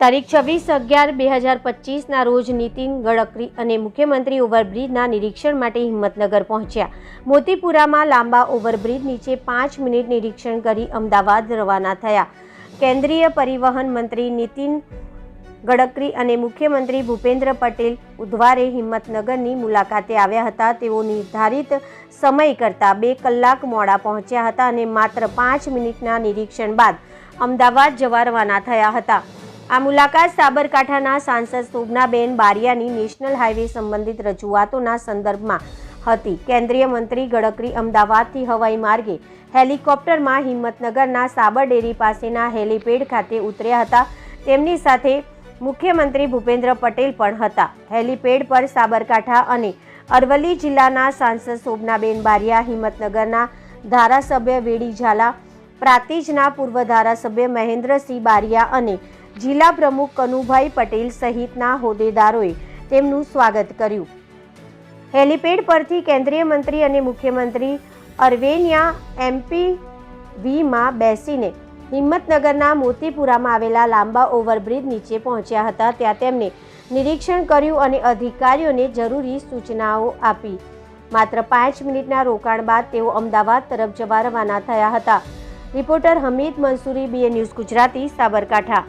તારીખ છવ્વીસ અગિયાર બે હજાર પચીસના રોજ નીતિન ગડકરી અને મુખ્યમંત્રી ઓવરબ્રિજના નિરીક્ષણ માટે હિંમતનગર પહોંચ્યા. મોતીપુરામાં લાંબા ઓવરબ્રિજ નીચે પાંચ મિનિટ નિરીક્ષણ કરી અમદાવાદ રવાના થયા. કેન્દ્રીય પરિવહન મંત્રી નીતિન ગડકરી અને મુખ્યમંત્રી ભૂપેન્દ્ર પટેલ બુધવારે હિંમતનગરની મુલાકાતે આવ્યા હતા. તેઓ નિર્ધારિત સમય કરતાં બે કલાક મોડા પહોંચ્યા હતા અને માત્ર પાંચ મિનિટના નિરીક્ષણ બાદ અમદાવાદ જવા રવાના થયા હતા. આ મુલાકાત સાબરકાંઠાના સાંસદ શોભનાબેન બારિયાની નેશનલ હાઈવે સંબંધિત રજૂઆતોના સંદર્ભમાં હતી. કેન્દ્રીય મંત્રી ગડકરી અમદાવાદથી હવાઈ માર્ગે હેલિકોપ્ટરમાં હિંમતનગરના સાબરડેરી પાસેના હેલીપેડ ખાતે ઉતર્યા હતા. તેમની સાથે મુખ્યમંત્રી ભૂપેન્દ્ર પટેલ પણ હતા. હેલીપેડ પર સાબરકાંઠા અને અરવલ્લી જિલ્લાના સાંસદ શોભનાબેન બારિયા, હિંમતનગરના ધારાસભ્ય વેડી ઝાલા, પ્રાતિજના પૂર્વ ધારાસભ્ય મહેન્દ્રસિંહ બારિયા અને જિલ્લા પ્રમુખ કનુભાઈ પટેલ સહિતના હોદ્દેદારોએ તેમનું સ્વાગત કર્યું. હેલીપેડ પરથી કેન્દ્રીય મંત્રી અને મુખ્યમંત્રી અરવેનિયા એમપી વીમાં બેસીને હિંમતનગરના મોતીપુરામાં આવેલા લાંબા ઓવરબ્રિજ નીચે પહોંચ્યા હતા. ત્યાં તેમને નિરીક્ષણ કર્યું અને અધિકારીઓને જરૂરી સૂચનાઓ આપી. માત્ર પાંચ મિનિટના રોકાણ બાદ તેઓ અમદાવાદ તરફ જવા રવાના થયા હતા. Reporter Hamid Mansuri BA news Gujarati, Sabarkantha.